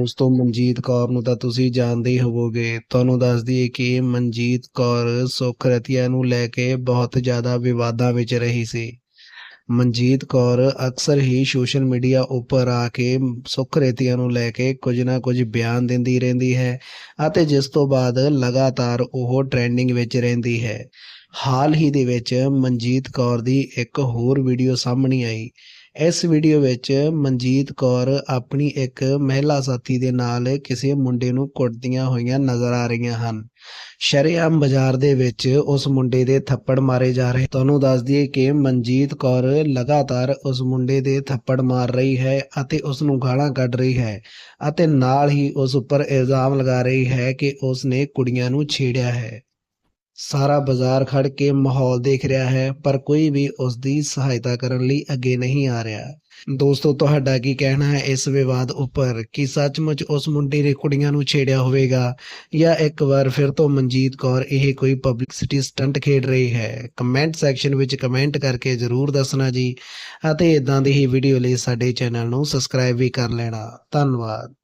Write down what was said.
ਦੋਸਤੋ ਮਨਜੀਤ ਕੌਰ ਨੂੰ ਤਾਂ ਤੁਸੀਂ ਜਾਣਦੇ ਹੀ ਹੋਵੋਗੇ। ਤੁਹਾਨੂੰ ਦੱਸ ਦਈਏ ਕਿ ਮਨਜੀਤ ਕੌਰ ਸੁੱਖ ਰਤੀਆ ਨੂੰ ਲੈ ਕੇ ਬਹੁਤ ਜ਼ਿਆਦਾ ਵਿਵਾਦਾਂ ਵਿੱਚ ਰਹੀ ਸੀ। ਮਨਜੀਤ ਕੌਰ ਅਕਸਰ ਹੀ ਸੋਸ਼ਲ ਮੀਡੀਆ ਉੱਪਰ ਆ ਕੇ ਸੁੱਖ ਰੇਤੀਆਂ ਨੂੰ ਲੈ ਕੇ ਕੁਝ ਨਾ ਕੁਝ ਬਿਆਨ ਦਿੰਦੀ ਰਹਿੰਦੀ ਹੈ ਅਤੇ ਜਿਸ ਤੋਂ ਬਾਅਦ ਲਗਾਤਾਰ ਉਹ ਟ੍ਰੈਂਡਿੰਗ ਵਿੱਚ ਰਹਿੰਦੀ ਹੈ। ਹਾਲ ਹੀ ਦੇ ਵਿੱਚ ਮਨਜੀਤ ਕੌਰ ਦੀ ਇੱਕ ਹੋਰ ਵੀਡੀਓ ਸਾਹਮਣੇ ਆਈ। ਇਸ ਵੀਡੀਓ ਵਿੱਚ ਮਨਜੀਤ ਕੌਰ ਆਪਣੀ ਇੱਕ ਮਹਿਲਾ ਸਾਥੀ ਦੇ ਨਾਲ ਕਿਸੇ ਮੁੰਡੇ ਨੂੰ ਕੁੱਟਦੀਆਂ ਹੋਈਆਂ ਨਜ਼ਰ ਆ ਰਹੀਆਂ ਹਨ। ਸ਼ਰੇਆਮ ਬਾਜ਼ਾਰ ਦੇ ਵਿੱਚ ਉਸ ਮੁੰਡੇ ਦੇ ਥੱਪੜ ਮਾਰੇ ਜਾ ਰਹੇ ਤੁਹਾਨੂੰ ਦੱਸ ਦਈਏ ਕਿ ਮਨਜੀਤ ਕੌਰ ਲਗਾਤਾਰ ਉਸ ਮੁੰਡੇ ਦੇ ਥੱਪੜ ਮਾਰ ਰਹੀ ਹੈ ਅਤੇ ਉਸ ਨੂੰ ਗਾਲਾਂ ਕੱਢ ਰਹੀ ਹੈ ਅਤੇ ਨਾਲ ਹੀ ਉਸ ਉੱਪਰ ਇਲਜ਼ਾਮ ਲਗਾ ਰਹੀ ਹੈ ਕਿ ਉਸ ਨੇ ਕੁੜੀਆਂ ਨੂੰ ਛੇੜਿਆ ਹੈ। ਸਾਰਾ ਬਾਜ਼ਾਰ ਖੜ ਕੇ ਮਾਹੌਲ ਦੇਖ ਰਿਹਾ ਹੈ, ਪਰ ਕੋਈ ਵੀ ਉਸ ਦੀ ਸਹਾਇਤਾ ਕਰਨ ਲਈ ਅੱਗੇ ਨਹੀਂ ਆ ਰਿਹਾ। ਦੋਸਤੋ, ਤੁਹਾਡਾ ਕੀ ਕਹਿਣਾ ਹੈ ਇਸ ਵਿਵਾਦ ਉੱਪਰ? ਕਿ ਸੱਚਮੁੱਚ ਉਸ ਮੁੰਡੇ ਨੇ ਕੁੜੀਆਂ ਨੂੰ ਛੇੜਿਆ ਹੋਵੇਗਾ? ਜਾਂ ਇੱਕ ਵਾਰ ਫਿਰ ਤੋਂ ਮਨਜੀਤ ਕੌਰ ਇਹ ਕੋਈ ਪਬਲਿਸਿਟੀ ਸਟੰਟ ਖੇਡ ਰਹੀ ਹੈ? ਕਮੈਂਟ ਸੈਕਸ਼ਨ ਵਿੱਚ ਕਮੈਂਟ ਕਰਕੇ ਜ਼ਰੂਰ ਦੱਸਣਾ ਜੀ। ਅਤੇ ਇਦਾਂ ਦੀ ਹੀ ਵੀਡੀਓ ਲਈ ਸਾਡੇ ਚੈਨਲ ਨੂੰ ਸਬਸਕ੍ਰਾਈਬ ਵੀ ਕਰ ਲੈਣਾ। ਧੰਨਵਾਦ।